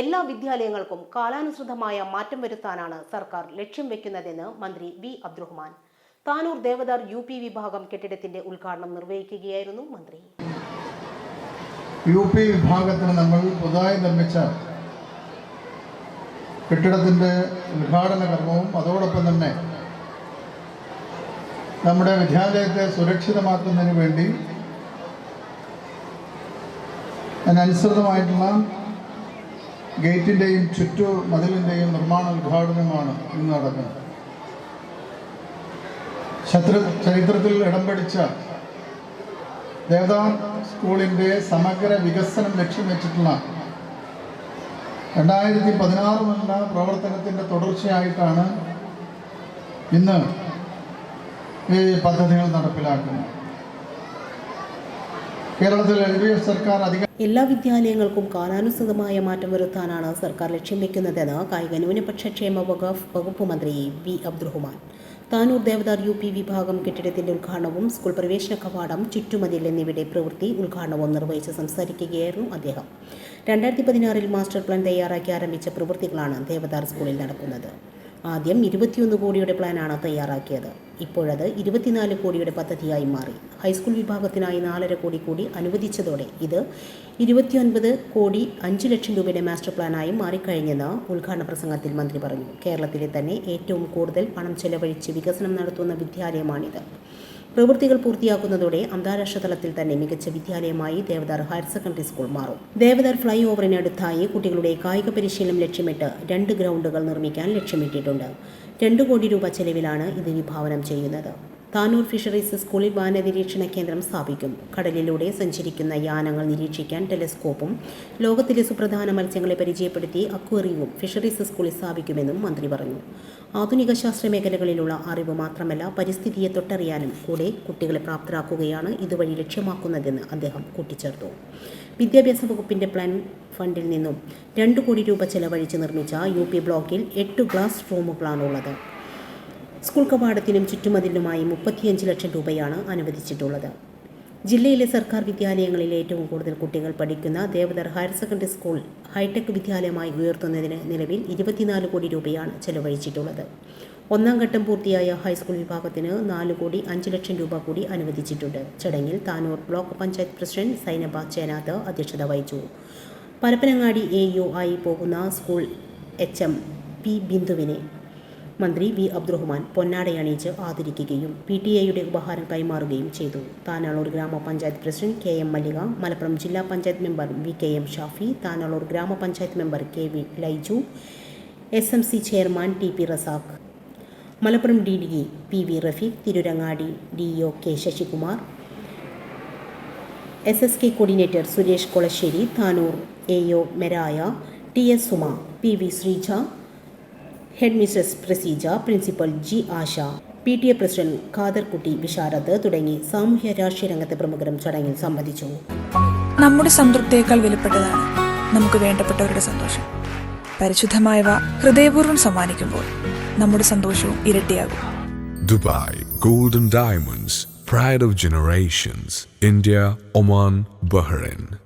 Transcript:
എല്ലാ വിദ്യാലയങ്ങൾക്കും കാലാനുസൃതമായ മാറ്റം വരുത്താനാണ് സർക്കാർ ലക്ഷ്യം വെക്കുന്നതെന്ന് മന്ത്രി V Abdurahman. Tanur Devadhar U P വിഭാഗം കെട്ടിടത്തിന്റെ ഉദ്ഘാടനം നിർവഹിക്കുകയായിരുന്നു മന്ത്രി. യു പി വിഭാഗത്തിന് നമ്മൾ പുതുതായി നിർമ്മിച്ച കെട്ടിടത്തിന്റെ ഉദ്ഘാടന കർമ്മവും അതോടൊപ്പം തന്നെ നമ്മുടെ വിദ്യാലയത്തെ സുരക്ഷിതമാക്കുന്നതിന് വേണ്ടി അതിനനുസൃതമായിട്ടുള്ള ഗേറ്റിന്റെയും ചുറ്റു മതിലിന്റെയും നിർമ്മാണ ഉദ്ഘാടനമാണ് ഇന്ന് നടക്കുന്നത്. ശത്രു ചരിത്രത്തിൽ ഇടം പിടിച്ച ദേവദാ സ്കൂളിന്റെ സമഗ്ര വികസനം ലക്ഷ്യം വെച്ചിട്ടുള്ള രണ്ടായിരത്തി പതിനാറ് മുതലുള്ള പ്രവർത്തനത്തിന്റെ തുടർച്ചയായിട്ടാണ് ഇന്ന് ഈ പദ്ധതികൾ നടപ്പിലാക്കുന്നത്. സർക്കാർ എല്ലാ വിദ്യാലയങ്ങൾക്കും കാലാനുസൃതമായ മാറ്റം വരുത്താനാണ് സർക്കാർ ലക്ഷ്യം വെക്കുന്നതെന്ന് കായിക ന്യൂനപക്ഷ ക്ഷേമ വകുപ്പ് വകുപ്പ് മന്ത്രി V Abdurahman. Tanur Devadhar U P വിഭാഗം കെട്ടിടത്തിന്റെ ഉദ്ഘാടനവും സ്കൂൾ പ്രവേശന കവാടം ചുറ്റുമതിൽ എന്നിവയുടെ പ്രവൃത്തി ഉദ്ഘാടനവും നിർവഹിച്ച് സംസാരിക്കുകയായിരുന്നു അദ്ദേഹം. രണ്ടായിരത്തി പതിനാറിൽ മാസ്റ്റർ പ്ലാൻ തയ്യാറാക്കി ആരംഭിച്ച പ്രവൃത്തികളാണ് ദേവദാർ സ്കൂളിൽ നടക്കുന്നത്. ആദ്യം ഇരുപത്തിയൊന്ന് കോടിയുടെ പ്ലാനാണ് തയ്യാറാക്കിയത്. ഇപ്പോഴത് ഇരുപത്തിനാല് കോടിയുടെ പദ്ധതിയായി മാറി. ഹൈസ്കൂൾ വിഭാഗത്തിനായി നാലര കോടി കൂടി അനുവദിച്ചതോടെ ഇത് ഇരുപത്തിയൊൻപത് കോടി അഞ്ച് ലക്ഷം രൂപയുടെ മാസ്റ്റർ പ്ലാനായി മാറിക്കഴിഞ്ഞെന്ന് ഉദ്ഘാടന പ്രസംഗത്തിൽ മന്ത്രി പറഞ്ഞു. കേരളത്തിലെ തന്നെ ഏറ്റവും കൂടുതൽ പണം ചെലവഴിച്ച് വികസനം നടത്തുന്ന വിദ്യാലയമാണിത്. പ്രവൃത്തികൾ പൂർത്തിയാക്കുന്നതോടെ അന്താരാഷ്ട്ര തലത്തിൽ തന്നെ മികച്ച വിദ്യാലയമായി ദേവദാർ ഹയർ സെക്കൻഡറി സ്കൂൾ മാറും. ദേവദാർ ഫ്ലൈ ഓവറിനടുത്തായി കുട്ടികളുടെ കായിക പരിശീലനം ലക്ഷ്യമിട്ട് രണ്ട് ഗ്രൗണ്ടുകൾ നിർമ്മിക്കാൻ ലക്ഷ്യമിട്ടിട്ടുണ്ട്. രണ്ട് കോടി രൂപ ചെലവിലാണ് ഇത് വിഭാവനം ചെയ്യുന്നത്. താനൂർ ഫിഷറീസ് സ്കൂളിൽ വാനനിരീക്ഷണ കേന്ദ്രം സ്ഥാപിക്കും. കടലിലൂടെ സഞ്ചരിക്കുന്ന യാനങ്ങൾ നിരീക്ഷിക്കാൻ ടെലിസ്കോപ്പും ലോകത്തിലെ സുപ്രധാന മത്സ്യങ്ങളെ പരിചയപ്പെടുത്തി അക്വേറിയവും ഫിഷറീസ് സ്കൂളിൽ സ്ഥാപിക്കുമെന്നും മന്ത്രി പറഞ്ഞു. ആധുനിക ശാസ്ത്ര മേഖലകളിലുള്ള അറിവ് മാത്രമല്ല പരിസ്ഥിതിയെ തൊട്ടറിയാനും കൂടെ കുട്ടികളെ പ്രാപ്തരാക്കുകയാണ് ഇതുവഴി ലക്ഷ്യമാക്കുന്നതെന്ന് അദ്ദേഹം കൂട്ടിച്ചേർത്തു. വിദ്യാഭ്യാസ വകുപ്പിന്റെ പ്ലാൻ ഫണ്ടിൽ നിന്നും രണ്ട് കോടി രൂപ ചെലവഴിച്ച് നിർമ്മിച്ച യു ബ്ലോക്കിൽ എട്ട് ക്ലാസ് റൂമുകളാണുള്ളത് സ്കൂൾ കവാടത്തിനും ചുറ്റുമതിലുമായി മുപ്പത്തിയഞ്ച് ലക്ഷം രൂപയാണ് അനുവദിച്ചിട്ടുള്ളത്. ജില്ലയിലെ സർക്കാർ വിദ്യാലയങ്ങളിൽ ഏറ്റവും കൂടുതൽ കുട്ടികൾ പഠിക്കുന്ന Devadhar higher secondary school hitech വിദ്യാലയമായി ഉയർത്തുന്നതിന് നിലവിൽ ഇരുപത്തിനാല് കോടി രൂപയാണ് ചെലവഴിച്ചിട്ടുള്ളത്. ഒന്നാം ഘട്ടം പൂർത്തിയായ ഹൈസ്കൂൾ വിഭാഗത്തിന് നാല് കോടി അഞ്ച് ലക്ഷം രൂപ കൂടി അനുവദിച്ചിട്ടുണ്ട്. ചടങ്ങിൽ താനൂർ ബ്ലോക്ക് പഞ്ചായത്ത് പ്രസിഡന്റ് സൈനബ ചേനാത്ത് അധ്യക്ഷത വഹിച്ചു. പരപ്പനങ്ങാടി എ യു ആയി പോകുന്ന സ്കൂൾ എച്ച് എം പി ബിന്ദുവിനെ മന്ത്രി വി. അബ്ദുറഹ്മാൻ പൊന്നാടയണിയിച്ച് ആദരിക്കുകയും പി. ടി. എയുടെ ഉപഹാരം കൈമാറുകയും ചെയ്തു. താനാളൂർ ഗ്രാമപഞ്ചായത്ത് president K. M. Mallika Malappuram ജില്ലാ panchayat member V. K. M. Shafi Tanalur ഗ്രാമപഞ്ചായത്ത് member K. V. Laiju S. M. C chairman T. P. Razak. Malappuram D. D. P. V. Rafeeq Tirurangadi D. O. K. Sasikumar S. S. K. Coordinator Suresh Kolassery Tanur A. O. Meraya T. S. Suma P. V. Sreeja head mistress Praseeja principal G Asha P T A president Khaderkutty Visharad തുടങ്ങി സാമൂഹ്യ രാഷ്ട്രീയ രംഗത്തെ പ്രമുഖരും ചടങ്ങിൽ സംബന്ധിച്ചു. നമ്മുടെ സംതൃപ്തിയേക്കാൾ വിലപ്പെട്ടതാണ് നമുക്ക് വേണ്ടപ്പെട്ടവരുടെ സന്തോഷം. പരിശുദ്ധമായവ ഹൃദയപൂർവം സമ്മാനിക്കുമ്പോൾ നമ്മുടെ സന്തോഷവും ഇരട്ടിയാകും. Dubai golden diamonds pride of generations India Oman Bahrain.